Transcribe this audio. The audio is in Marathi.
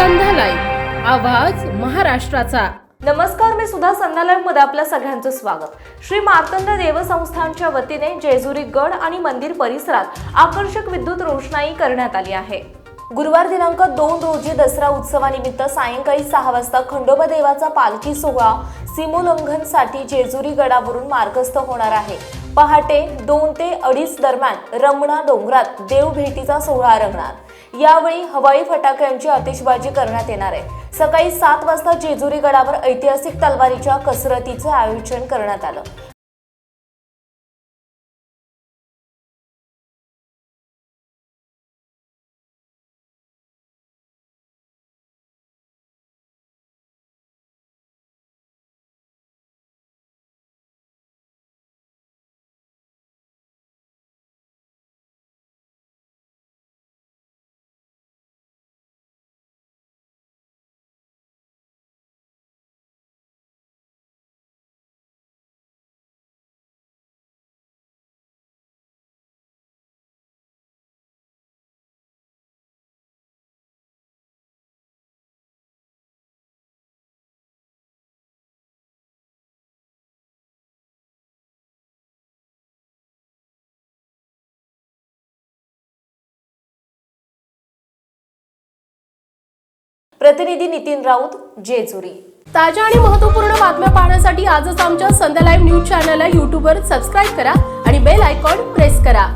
संध्या आवाज महाराष्ट्राचा. नमस्कार मी सुधा संध्यालयमध्ये आपल्या सगळ्यांचं स्वागत. श्री मार्तंड देवसंस्थानच्या वतीने जेजुरी गड आणि मंदिर परिसरात आकर्षक विद्युत रोषणाई करण्यात आली आहे. गुरुवार दिनांक दोन रोजी दसरा उत्सवानिमित्त सायंकाळी सहा वाजता खंडोबा देवाचा पालखी सोहळा सीमोल्लंघनसाठी जेजुरी गडावरून मार्गस्थ होणार आहे. पहाटे दोन ते अडीच दरम्यान रमणा डोंगरात देव भेटीचा सोहळा रंगणार. यावेळी हवाई फटाक्यांची आतिषबाजी करण्यात येणार आहे. सकाळी सात वाजता जेजुरी गडावर ऐतिहासिक तलवारीच्या कसरतीचं आयोजन करण्यात आलं. प्रतिनिधी नितीन राऊत जेजुरी. ताज्या आणि महत्त्वपूर्ण बातम्या पाहण्यासाठी आजच आमच्या संध्या लाईव्ह न्यूज चॅनलला यूट्यूबवर सबस्क्राईब करा आणि बेल आयकॉन प्रेस करा.